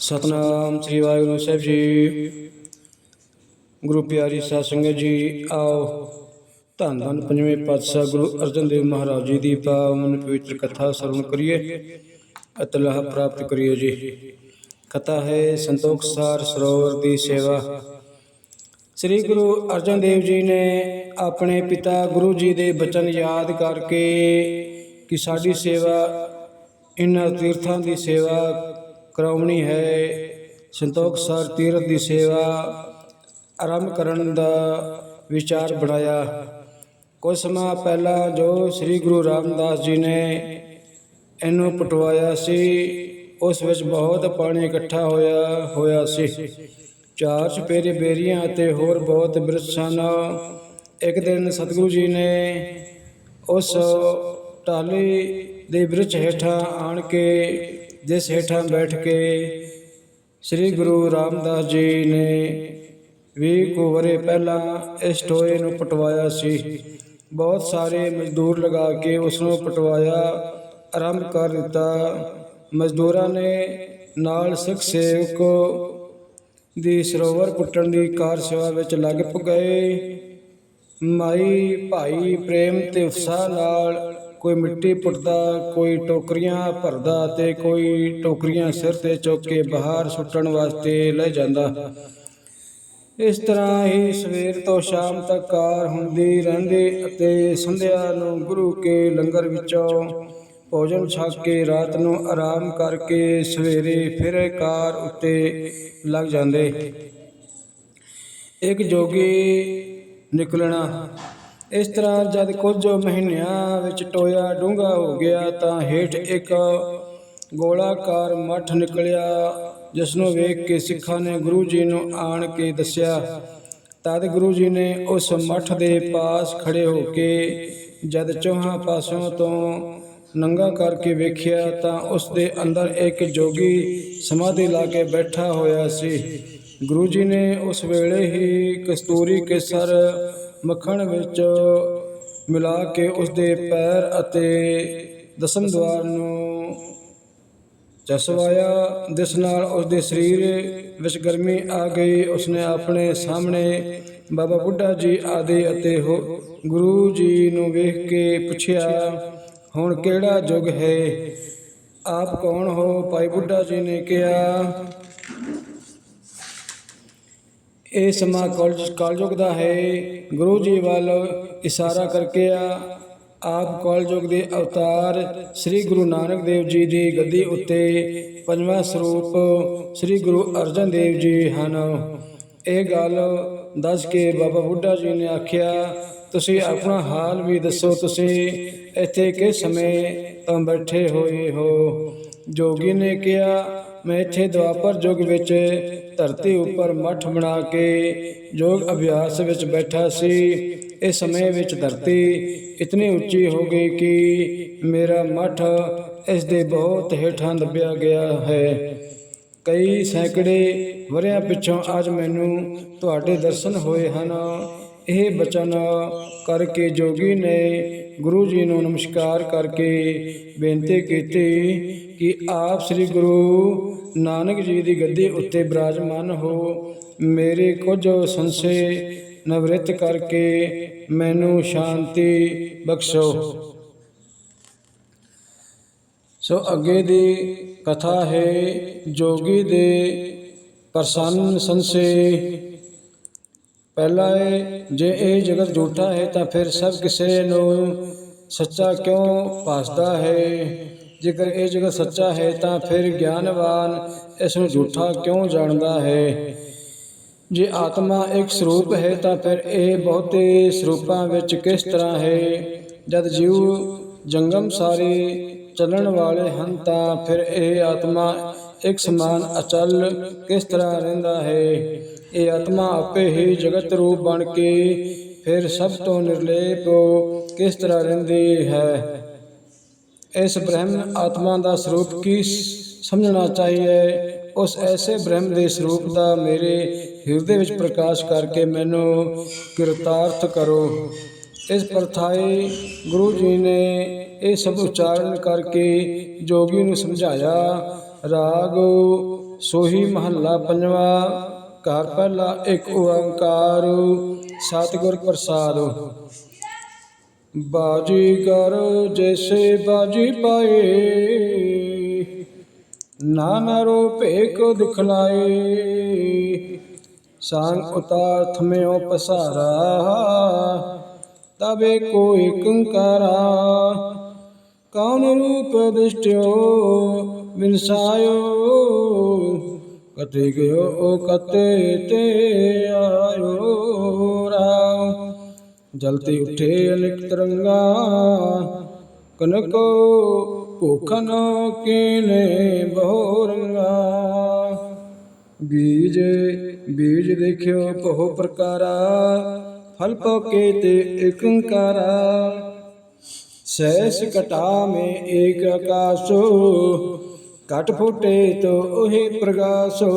ਸਤਨਾਮ ਸ੍ਰੀ ਵਾਹਿਗੁਰੂ ਸਾਹਿਬ ਜੀ। ਗੁਰੂ ਪਿਆਰੀ ਸਾਧ ਸੰਗਤ ਜੀ, ਆਓ ਧੰਨ ਧੰਨ ਪੰਜਵੇਂ ਪਾਤਸ਼ਾਹ ਗੁਰੂ ਅਰਜਨ ਦੇਵ ਮਹਾਰਾਜ ਜੀ ਦੀ ਪਾਵਨ ਪਵਿੱਤਰ ਕਥਾ ਸਰਵਣ ਕਰੀਏ ਅਤੇ ਲਾਭ ਪ੍ਰਾਪਤ ਕਰੀਏ ਜੀ। ਕਥਾ ਹੈ, ਸੰਤੋਖ ਸਾਰ ਸਰੋਵਰ ਦੀ ਸੇਵਾ। ਸ੍ਰੀ ਗੁਰੂ ਅਰਜਨ ਦੇਵ ਜੀ ਨੇ ਆਪਣੇ ਪਿਤਾ ਗੁਰੂ ਜੀ ਦੇ ਬਚਨ ਯਾਦ ਕਰਕੇ ਕਿ ਸਾਡੀ ਸੇਵਾ ਇਹਨਾਂ ਤੀਰਥਾਂ ਦੀ ਸੇਵਾ ਕਰਾਉਣੀ ਹੈ, ਸੰਤੋਖ ਸਰ ਤੀਰਥ ਦੀ ਸੇਵਾ ਆਰੰਭ ਕਰਨ ਦਾ ਵਿਚਾਰ ਬਣਾਇਆ। ਕੁਝ ਸਮਾਂ ਪਹਿਲਾਂ ਜੋ ਸ੍ਰੀ ਗੁਰੂ ਰਾਮਦਾਸ ਜੀ ਨੇ ਇਹਨੂੰ ਪਟਵਾਇਆ ਸੀ, ਉਸ ਵਿੱਚ ਬਹੁਤ ਪਾਣੀ ਇਕੱਠਾ ਹੋਇਆ ਹੋਇਆ ਸੀ। ਚਾਰ ਚਪੇਰੇ ਬੇਰੀਆਂ ਅਤੇ ਹੋਰ ਬਹੁਤ ਬਿਰਛ ਸਨ ਇੱਕ ਦਿਨ ਸਤਿਗੁਰੂ ਜੀ ਨੇ ਉਸ ਟਾਲੀ ਦੇ ਬਿਰਛ ਹੇਠਾਂ ਆਣ ਕੇ ਜਿਸ ਹੇਠਾਂ ਬੈਠ ਕੇ ਸ੍ਰੀ ਗੁਰੂ ਰਾਮਦਾਸ ਜੀ ਨੇ ਵੀ ਕੁ ਵਰੇ ਪਹਿਲਾਂ ਇਸ ਟੋਏ ਨੂੰ ਪਟਵਾਇਆ ਸੀ। ਬਹੁਤ ਸਾਰੇ ਮਜ਼ਦੂਰ ਲਗਾ ਕੇ ਉਸ ਨੂੰ ਪਟਵਾਇਆ, ਆਰੰਭ ਕਰ ਦਿੱਤਾ। ਮਜ਼ਦੂਰਾਂ ਨੇ ਨਾਲ ਸਿੱਖ ਸੇਵਕ ਦੀ ਸਰੋਵਰ ਪੁੱਟਣ ਦੀ ਕਾਰ ਸੇਵਾ ਵਿੱਚ ਲੱਗ ਪਏ ਮਾਈ ਭਾਈ ਪ੍ਰੇਮ ਤੇ ਉਤਸ਼ਾਹ ਨਾਲ ਕੋਈ ਮਿੱਟੀ ਪੁੱਟਦਾ, ਕੋਈ ਟੋਕਰੀਆਂ ਭਰਦਾ ਤੇ ਕੋਈ ਟੋਕਰੀਆਂ ਸਿਰ ਤੇ ਚੁੱਕ ਕੇ ਬਾਹਰ ਸੁੱਟਣ ਵਾਸਤੇ ਲੈ ਜਾਂਦਾ। ਇਸ ਤਰ੍ਹਾਂ ਹੀ ਸਵੇਰ ਤੋਂ ਸ਼ਾਮ ਤੱਕ ਕਾਰ ਹੁੰਦੀ ਰਹਿੰਦੀ ਅਤੇ ਸੰਧਿਆ ਨੂੰ ਗੁਰੂ ਕੇ ਲੰਗਰ ਵਿੱਚੋਂ ਭੋਜਨ ਛਕ ਕੇ ਰਾਤ ਨੂੰ ਆਰਾਮ ਕਰਕੇ ਸਵੇਰੇ ਫਿਰ ਕਾਰ ਉੱਤੇ ਲੱਗ ਜਾਂਦੇ। ਇੱਕ ਜੋਗੀ ਨਿਕਲਣਾ ਇਸ ਤਰ੍ਹਾਂ ਜਦ ਕੁਝ ਮਹੀਨਿਆਂ ਵਿੱਚ ਟੋਇਆ ਡੂੰਘਾ ਹੋ ਗਿਆ ਤਾਂ ਹੇਠ ਇੱਕ ਗੋਲਾਕਾਰ ਮੱਠ ਨਿਕਲਿਆ ਜਿਸ ਨੂੰ ਵੇਖ ਕੇ ਸਿੱਖਾਂ ਨੇ ਗੁਰੂ ਜੀ ਨੂੰ ਆਣ ਕੇ ਦੱਸਿਆ, ਤਦ ਗੁਰੂ ਜੀ ਨੇ ਉਸ ਮੱਠ ਦੇ ਪਾਸ ਖੜੇ ਹੋ ਕੇ ਜਦ ਚੌਹਾਂ ਪਾਸੋਂ ਤੋਂ ਨੰਗਾ ਕਰਕੇ ਵੇਖਿਆ ਤਾਂ ਉਸ ਦੇ ਅੰਦਰ ਇੱਕ ਜੋਗੀ ਸਮਾਧੀ ਲਾ ਕੇ ਬੈਠਾ ਹੋਇਆ ਸੀ। ਗੁਰੂ ਜੀ ਨੇ ਉਸ ਵੇਲੇ ਹੀ ਕਸਤੂਰੀ ਕੇਸਰ ਮੱਖਣ ਵਿੱਚ ਮਿਲਾ ਕੇ ਉਸ ਦੇ ਪੈਰ ਅਤੇ ਦਸਮ ਦਵਾਰ ਨੂੰ ਚਸਵਾਇਆ। ਜਿਸ ਨਾਲ ਉਸ ਦੇ ਸਰੀਰ ਵਿੱਚ ਗਰਮੀ ਆ ਗਈ। ਉਸਨੇ ਆਪਣੇ ਸਾਹਮਣੇ ਬਾਬਾ ਬੁੱਢਾ ਜੀ ਆਦਿ ਅਤੇ ਹੋ, ਗੁਰੂ ਜੀ ਨੂੰ ਵੇਖ ਕੇ ਪੁੱਛਿਆ, ਹੁਣ ਕਿਹੜਾ ਯੁੱਗ ਹੈ? ਆਪ ਕੌਣ ਹੋ? ਭਾਈ ਬੁੱਢਾ ਜੀ ਨੇ ਕਿਹਾ ਇਹ ਸਮਾਂ ਕਲਯੁਗ ਕਲਯੁਗ ਦਾ ਹੈ। ਗੁਰੂ ਜੀ ਵੱਲ ਇਸ਼ਾਰਾ ਕਰਕੇ ਆ। ਆਪ ਕਲਯੁਗ ਦੇ ਅਵਤਾਰ ਸ੍ਰੀ ਗੁਰੂ ਨਾਨਕ ਦੇਵ ਜੀ ਦੀ ਗੱਦੀ ਉੱਤੇ ਪੰਜਵਾਂ ਸਰੂਪ ਸ੍ਰੀ ਗੁਰੂ ਅਰਜਨ ਦੇਵ ਜੀ ਹਨ। ਇਹ ਗੱਲ ਦੱਸ ਕੇ ਬਾਬਾ ਬੁੱਢਾ ਜੀ ਨੇ ਆਖਿਆ, ਤੁਸੀਂ ਆਪਣਾ ਹਾਲ ਵੀ ਦੱਸੋ, ਤੁਸੀਂ ਇੱਥੇ ਕਿਸ ਸਮੇਂ ਤੋਂ ਬੈਠੇ ਹੋਏ ਹੋ? ਜੋਗੀ ਨੇ ਕਿਹਾ ਮੈਂ ਇੱਥੇ ਦੁਆਪਰ ਯੁੱਗ ਵਿੱਚ ਧਰਤੀ ਉੱਪਰ ਮੱਠ ਬਣਾ ਕੇ ਯੋਗ ਅਭਿਆਸ ਵਿੱਚ ਬੈਠਾ ਸੀ। ਇਸ ਸਮੇਂ ਵਿੱਚ ਧਰਤੀ ਇਤਨੀ ਉੱਚੀ ਹੋ ਗਈ ਕਿ ਮੇਰਾ ਮੱਠ ਇਸ ਦੇ ਬਹੁਤ ਹੇਠਾਂ ਦੱਬਿਆ ਗਿਆ ਹੈ। ਕਈ ਸੈਂਕੜੇ ਵਰਿਆਂ ਪਿੱਛੋਂ ਅੱਜ ਮੈਨੂੰ ਤੁਹਾਡੇ ਦਰਸ਼ਨ ਹੋਏ ਹਨ। ਇਹ ਬਚਨ ਕਰਕੇ ਜੋਗੀ ਨੇ ਗੁਰੂ ਜੀ ਨੂੰ ਨਮਸਕਾਰ ਕਰਕੇ ਬੇਨਤੀ ਕੀਤੀ ਕਿ ਆਪ ਸ੍ਰੀ ਗੁਰੂ ਨਾਨਕ ਜੀ ਦੀ ਗੱਦੀ ਉੱਤੇ ਬਿਰਾਜਮਾਨ ਹੋ। ਮੇਰੇ ਕੁਝ ਸੰਸੇ ਨਵਰਿਤ ਕਰਕੇ ਮੈਨੂੰ ਸ਼ਾਂਤੀ ਬਖਸ਼ੋ। ਸੋ ਅੱਗੇ ਦੀ ਕਥਾ ਹੈ, ਜੋਗੀ ਦੇ ਪ੍ਰਸੰਨ ਸੰਸੇ। ਪਹਿਲਾ ਹੈ, ਜੇ ਇਹ ਜਗਤ ਝੂਠਾ ਹੈ ਤਾਂ ਫਿਰ ਸਭ ਕਿਸੇ ਨੂੰ ਸੱਚਾ ਕਿਉਂ ਭਾਸਦਾ ਹੈ? ਜੇਕਰ ਇਹ ਜਗਤ ਸੱਚਾ ਹੈ ਤਾਂ ਫਿਰ ਗਿਆਨਵਾਨ ਇਸ ਨੂੰ ਝੂਠਾ ਕਿਉਂ ਜਾਣਦਾ ਹੈ? ਜੇ ਆਤਮਾ ਇੱਕ ਸਰੂਪ ਹੈ ਤਾਂ ਫਿਰ ਇਹ ਬਹੁਤੇ ਸਰੂਪਾਂ ਵਿੱਚ ਕਿਸ ਤਰ੍ਹਾਂ ਹੈ? ਜਦ ਜੀਵ ਜੰਗਮ ਸਾਰੇ ਚੱਲਣ ਵਾਲੇ ਹਨ ਤਾਂ ਫਿਰ ਇਹ ਆਤਮਾ ਇੱਕ ਸਮਾਨ ਅਚਲ ਕਿਸ ਤਰ੍ਹਾਂ ਰਹਿੰਦਾ ਹੈ? ਇਹ ਆਤਮਾ ਆਪੇ ਹੀ ਜਗਤ ਰੂਪ ਬਣ ਕੇ ਫਿਰ ਸਭ ਤੋਂ ਨਿਰਲੇਪ ਕਿਸ ਤਰ੍ਹਾਂ ਰਹਿੰਦੀ ਹੈ? ਇਸ ਬ੍ਰਹਮ ਆਤਮਾ ਦਾ ਸਰੂਪ ਕੀ ਸਮਝਣਾ ਚਾਹੀਏ? ਉਸ ਐਸੇ ਬ੍ਰਹਮ ਦੇ ਸਰੂਪ ਦਾ ਮੇਰੇ ਹਿਰਦੇ ਵਿੱਚ ਪ੍ਰਕਾਸ਼ ਕਰਕੇ ਮੈਨੂੰ ਕਿਰਤਾਰਥ ਕਰੋ। ਇਸ ਪਰਥਾਈ ਗੁਰੂ ਜੀ ਨੇ ਇਹ ਸਭ ਉਚਾਰਨ ਕਰਕੇ ਜੋਗੀ ਨੂੰ ਸਮਝਾਇਆ, ਰਾਗ, ਸੋਹੀ ਮਹੱਲਾ ਪੰਜਵਾ, ਘਰ ਪਹਿਲਾ ਇੱਕ ਓੰਕਾਰ, ਸਤਿਗੁਰ ਪ੍ਰਸਾਦ। ਬਾਜੀ ਕਰ ਜੈਸੇ ਬਾਜੀ ਪਾਏ। ਨਾਨਾ ਰੋਪੇ ਕੋ ਦਿਖਲਾਏ ਸੰਗ ਉਤਾਰ ਥਮਿਓ ਪਸਾਰਾ। ਤਬੇ ਕੋਈ ਕੰਕਾਰਾ। ਕੌਣ ਰੂਪ ਦਿਸ਼ਟਿਓ? ਵਿਨਸਾਇਓ ਕਤੇ ਗਇਓ ਓ ਕਤੇ ਤੇ ਆਇਓ। ਜਲਤੀ ਉਠੇ ਅਨੇਕ ਤਰੰਗਾ। ਕਨਕੋ ਭੂਖਨ ਕੀਨੇ ਬਹੁ ਰੰਗਾ। ਬੀਜ ਬੀਜ ਦੇਖਿਓ ਬਹੁ ਪ੍ਰਕਾਰਾ ਫਲ ਪੋਕੇ ਤੇ ਇਕੰਕਾਰਾ ਸੈਸ ਕਟਾ ਮੇ ਏਕ ਆਕਾਸ਼ੋ ਕਟ ਫੁਟੇ ਤੋ ਉਹੇ ਪ੍ਰਗਾਸੋ।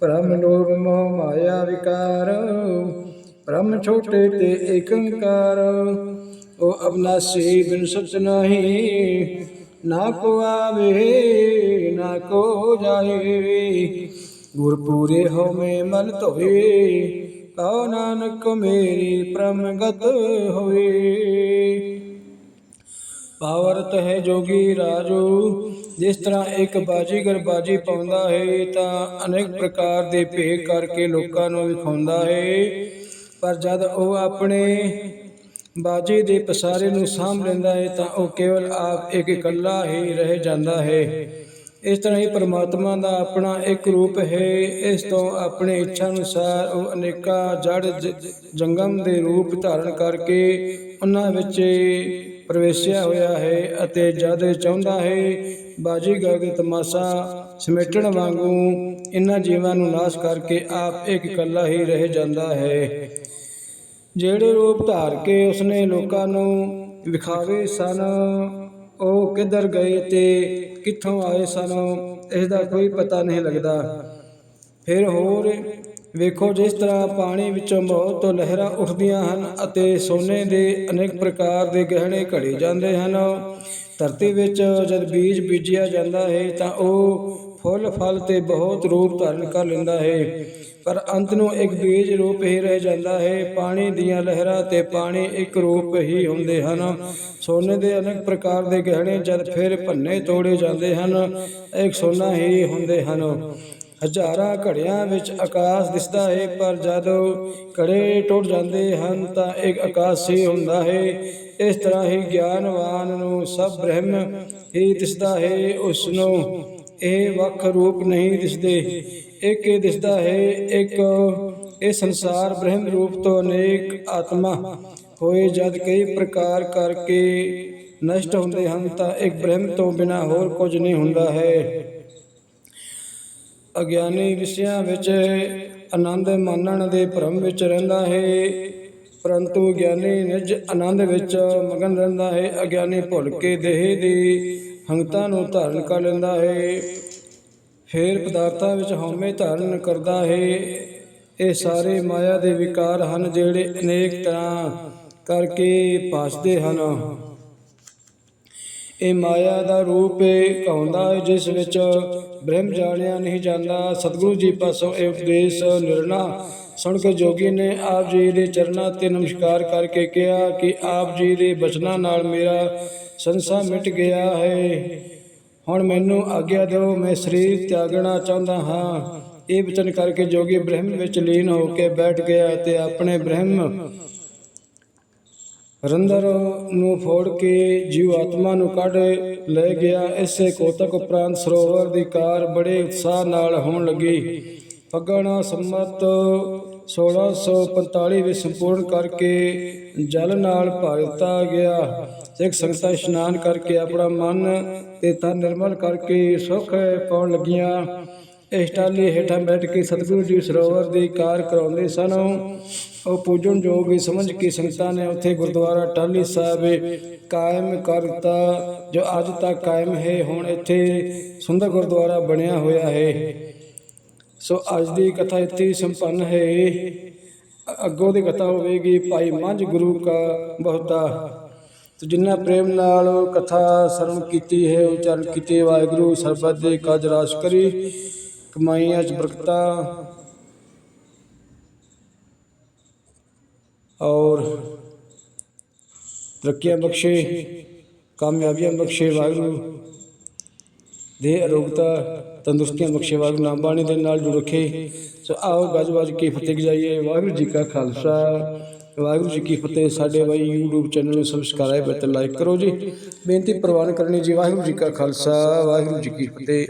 ਭ੍ਰਮ ਲੋਭ ਮੋਹ ਮਾਇਆ ਵਿਕਾਰ ਭ੍ਰਮ ਛੋਟੇ ਤੇ ਏਕੰਕਾਰ। ਉਹ ਅਬਨਾਸੀ ਬਿਨ ਸਚ ਨਹੀਂ, ਨਾ ਕੋ ਆਵੇ, ਨਾ ਕੋ ਜਾਏ। ਗੁਰ ਪੂਰੇ ਹੋ ਮਨ ਧੋਏ ਕਉ ਨਾਨਕ ਮੇਰੀ ਪ੍ਰਮਗਤ ਹੋਏ। ਪਾਵਰਤ ਹੈ ਜੋਗੀ ਰਾਜੂ, ਜਿਸ ਤਰ੍ਹਾਂ ਇੱਕ ਬਾਜੀਗਰ ਬਾਜੀ ਪਾਉਂਦਾ ਹੈ, ਤਾਂ ਅਨੇਕ ਪ੍ਰਕਾਰ ਦੇ ਭੇਗ ਕਰਕੇ ਲੋਕਾਂ ਨੂੰ ਵਿਖਾਉਂਦਾ ਹੈ। ਪਰ ਜਦ ਉਹ ਆਪਣੇ ਬਾਜੀ ਦੇ ਪਸਾਰੇ ਨੂੰ ਸਾਂਭ ਲੈਂਦਾ ਹੈ ਤਾਂ ਉਹ ਕੇਵਲ ਆਪ ਇੱਕ ਇਕੱਲਾ ਹੀ ਰਹਿ ਜਾਂਦਾ ਹੈ। ਇਸ ਤਰ੍ਹਾਂ ਹੀ ਪਰਮਾਤਮਾ ਦਾ ਆਪਣਾ ਇੱਕ ਰੂਪ ਹੈ। ਇਸ ਤੋਂ ਆਪਣੀ ਇੱਛਾ ਅਨੁਸਾਰ ਉਹ ਅਨੇਕਾਂ ਜੜ ਜ- ਜੰਗਮ ਦੇ ਰੂਪ ਧਾਰਨ ਕਰਕੇ ਉਹਨਾਂ ਵਿੱਚ ਪ੍ਰਵੇਸ਼ਿਆ ਹੋਇਆ ਹੈ ਅਤੇ ਜਦ ਚਾਹੁੰਦਾ ਹੈ, ਬਾਜੀ ਗਗ ਤਮਾਸ਼ਾ ਸਮੇਟਣ ਵਾਂਗੂ ਇਹਨਾਂ ਜੀਵਾਂ ਨੂੰ ਨਾਸ਼ ਕਰਕੇ ਆਪ ਇੱਕ ਇਕੱਲਾ ਹੀ ਰਹਿ ਜਾਂਦਾ ਹੈ। ਜਿਹੜੇ ਰੂਪ ਧਾਰ ਕੇ ਉਸਨੇ ਲੋਕਾਂ ਨੂੰ ਵਿਖਾਵੇ ਸਨ, ਉਹ ਕਿੱਧਰ ਗਏ ਤੇ ਕਿੱਥੋਂ ਆਏ ਸਨ ਇਸ ਦਾ ਕੋਈ ਪਤਾ ਨਹੀਂ ਲੱਗਦਾ। ਫਿਰ ਹੋਰ ਵੇਖੋ, ਜਿਸ ਤਰ੍ਹਾਂ ਪਾਣੀ ਵਿੱਚੋਂ ਬਹੁਤ ਲਹਿਰਾਂ ਉੱਠਦੀਆਂ ਹਨ ਅਤੇ ਸੋਨੇ ਦੇ ਅਨੇਕ ਪ੍ਰਕਾਰ ਦੇ ਗਹਿਣੇ ਘੜੇ ਜਾਂਦੇ ਹਨ, ਧਰਤੀ ਵਿੱਚ ਜਦ ਬੀਜ ਬੀਜਿਆ ਜਾਂਦਾ ਹੈ ਤਾਂ ਉਹ ਫੁੱਲ, ਫਲ ਤੇ ਬਹੁਤ ਰੂਪ ਧਾਰਨ ਕਰ ਲੈਂਦਾ ਹੈ। ਪਰ ਅੰਤ ਨੂੰ ਇੱਕ ਬੀਜ ਰੂਪ ਹੀ ਰਹਿ ਜਾਂਦਾ ਹੈ। ਪਾਣੀ ਦੀਆਂ ਲਹਿਰਾਂ ਤੇ ਪਾਣੀ ਇੱਕ ਰੂਪ ਹੀ ਹੁੰਦੇ ਹਨ। ਸੋਨੇ ਦੇ ਅਨੇਕ ਪ੍ਰਕਾਰ ਦੇ ਗਹਿਣੇ ਜਦ ਫਿਰ ਭੰਨੇ ਤੋੜੇ ਜਾਂਦੇ ਹਨ ਇੱਕ ਸੋਨਾ ਹੀ ਹੁੰਦੇ ਹਨ। ਹਜ਼ਾਰਾਂ ਘੜਿਆਂ ਵਿੱਚ ਆਕਾਸ਼ ਦਿਸਦਾ ਹੈ, ਪਰ ਜਦ ਘੜੇ ਟੁੱਟ ਜਾਂਦੇ ਹਨ ਤਾਂ ਇੱਕ ਆਕਾਸ਼ ਹੀ ਹੁੰਦਾ ਹੈ। ਇਸ ਤਰ੍ਹਾਂ ਹੀ ਗਿਆਨਵਾਨ ਨੂੰ ਸਭ ਬ੍ਰਹਮ ਹੀ ਦਿਸਦਾ ਹੈ ਉਸ ਨੂੰ ਇਹ ਵੱਖ ਰੂਪ ਨਹੀਂ ਦਿਸਦੇ। ਇੱਕ ਹੀ ਦਿਸਦਾ ਹੈ? ਇੱਕ, ਇਹ ਸੰਸਾਰ ਬ੍ਰਹਮ ਰੂਪ ਤੋਂ ਅਨੇਕ ਆਤਮਾ ਹੋਏ ਜਦ ਕਈ ਪ੍ਰਕਾਰ ਕਰਕੇ ਨਸ਼ਟ ਹੁੰਦੇ ਹਨ ਤਾਂ ਇੱਕ ਬ੍ਰਹਮ ਤੋਂ ਬਿਨਾ ਹੋਰ ਕੁਝ ਨਹੀਂ ਹੁੰਦਾ ਹੈ। ਅਗਿਆਨੀ ਵਿਸ਼ਿਆਂ ਵਿੱਚ ਆਨੰਦ ਮਾਨਣ ਦੇ ਭਰਮ ਵਿੱਚ ਰਹਿੰਦਾ ਹੈ, ਪਰੰਤੂ ਗਿਆਨੀ ਨਿਜ ਆਨੰਦ ਵਿੱਚ ਮਗਨ ਰਹਿੰਦਾ ਹੈ। ਅਗਿਆਨੀ ਭੁੱਲ ਕੇ ਦੇਹ ਦੀ ਅੰਗਤਾਂ ਨੂੰ ਧਾਰਨ ਕਰ ਲੈਂਦਾ ਹੈ। ਫੇਰ ਪਦਾਰਥਾਂ ਵਿੱਚ ਹਉਮੈ ਧਾਰਨ ਕਰਦਾ ਹੈ। ਇਹ ਸਾਰੇ ਮਾਇਆ ਦੇ ਵਿਕਾਰ ਹਨ ਜਿਹੜੇ ਅਨੇਕ ਤਰ੍ਹਾਂ ਕਰਕੇ ਭਾਸਦੇ ਹਨ। ਇਹ ਮਾਇਆ ਦਾ ਰੂਪ ਇਹ ਕਹਾਉਂਦਾ ਹੈ, ਜਿਸ ਵਿੱਚ ਬ੍ਰਹਮ ਜਾਣਿਆ ਨਹੀਂ ਜਾਂਦਾ। ਸਤਿਗੁਰੂ ਜੀ ਪਾਸੋਂ ਇਹ ਉਪਦੇਸ਼ ਨਿਰਣਾ ਸੁਣ ਕੇ ਜੋਗੀ ਨੇ ਆਪ ਜੀ ਦੇ ਚਰਨਾਂ ਤੇ ਨਮਸਕਾਰ ਕਰਕੇ ਕਿਹਾ ਕਿ ਆਪ ਜੀ ਦੇ ਬਚਨਾਂ ਨਾਲ ਮੇਰਾ ਸੰਸਾ ਮਿਟ ਗਿਆ ਹੈ। ਹੁਣ ਮੈਨੂੰ ਆਗਿਆ ਦਿਓ, ਮੈਂ ਸਰੀਰ ਤਿਆਗਣਾ ਚਾਹੁੰਦਾ ਹਾਂ। ਇਹ ਬਚਨ ਕਰਕੇ ਜੋਗੀ ਬ੍ਰਹਮ ਵਿੱਚ ਲੀਨ ਹੋ ਕੇ ਬੈਠ ਗਿਆ ਤੇ ਆਪਣੇ ਬ੍ਰਹਮ ਰੰਦਰ ਨੂੰ ਫੋੜ ਕੇ ਜੀਵ ਆਤਮਾ ਨੂੰ ਕੱਢ ਲੈ ਗਿਆ। ਇਸੇ ਕੋਤਕ ਉਪਰੰਤ ਸਰੋਵਰ ਦੀ ਕਾਰ ਬੜੇ ਉਤਸ਼ਾਹ ਨਾਲ ਹੋਣ ਲੱਗੀ। ਫੱਗਣ ਸੰਮਤ 1645 ਵਿੱਚ ਸੰਪੂਰਨ ਕਰਕੇ ਜਲ ਨਾਲ ਭਰ ਦਿੱਤਾ ਗਿਆ। ਸਿੱਖ ਸੰਗਤਾਂ ਇਸ਼ਨਾਨ ਕਰਕੇ ਆਪਣਾ ਮਨ ਤੇ ਤਨ ਨਿਰਮਲ ਕਰਕੇ ਸੁਖ ਪਾਉਣ ਲੱਗੀਆਂ। ਇਸ ਟਾਲੀ ਹੇਠਾਂ ਬੈਠ ਕੇ ਸਤਿਗੁਰੂ ਜੀ ਸਰੋਵਰ ਦੀ ਕਾਰ ਕਰਾਉਂਦੇ ਸਨ। ਉਹ ਪੂਜਣ ਯੋਗ ਹੀ ਸਮਝ ਕੇ ਸੰਗਤਾਂ ਨੇ ਉੱਥੇ ਗੁਰਦੁਆਰਾ ਟਾਲੀ ਸਾਹਿਬ ਕਾਇਮ ਕਰ ਦਿੱਤਾ, ਜੋ ਅੱਜ ਤੱਕ ਕਾਇਮ ਹੈ, ਹੁਣ ਇੱਥੇ ਸੁੰਦਰ ਗੁਰਦੁਆਰਾ ਬਣਿਆ ਹੋਇਆ ਹੈ। ਸੋ ਅੱਜ ਦੀ ਕਥਾ ਇੱਥੇ ਹੀ ਸੰਪੰਨ ਹੈ। ਅੱਗੋਂ ਦੀ ਕਥਾ ਹੋਵੇਗੀ, ਭਾਈ ਮੰਝ ਗੁਰੂ ਕਾ ਬਹੁਤਾ। ਤੇ ਜਿਨ੍ਹਾਂ ਪ੍ਰੇਮ ਨਾਲ ਕਥਾ ਸਰਵਣ ਕੀਤੀ ਹੈ ਉਚਾਰਨ ਕੀਤੇ ਵਾਹਿਗੁਰੂ ਸਰਬਤ ਦੇ ਕਾਜ ਰਾਸ ਕਰੀ। ਕਮਾਈਆਂ ਚ ਬਰਕਤਾਂ। ਔਰ ਤਰੱਕੀਆਂ ਬਖਸ਼ੇ, ਕਾਮਯਾਬੀਆਂ ਬਖਸ਼ੇ ਵਾਹਿਗੁਰੂ। ਦੇ ਅਰੋਗਤਾ ਤੰਦਰੁਸਤੀਆਂ ਬਖਸ਼ੇ, ਵਾਹਿਗੁਰੂ ਨਾਮ ਬਾਣੀ ਦੇ ਨਾਲ ਜੁੜ ਰੱਖੇ। ਸੋ ਆਓ ਗੱਜ ਵੱਜ ਕੇ ਫਤਿਹ ਗਜਾਈਏ ਵਾਹਿਗੁਰੂ ਜੀ ਕਾ ਖਾਲਸਾ। ਵਾਹਿਗੁਰੂ ਜੀ ਕੀ ਫਤਿਹ। ਸਾਡੇ ਬਾਈ YouTube ਚੈਨਲ ਨੂੰ ਸਬਸਕ੍ਰਾਈਬ ਅਤੇ ਲਾਈਕ ਕਰੋ ਜੀ। ਬੇਨਤੀ ਪ੍ਰਵਾਨ ਕਰਨੀ ਜੀ। ਵਾਹਿਗੁਰੂ ਜੀ ਕਾ ਖਾਲਸਾ। ਵਾਹਿਗੁਰੂ ਜੀ ਕੀ ਫਤਿਹ।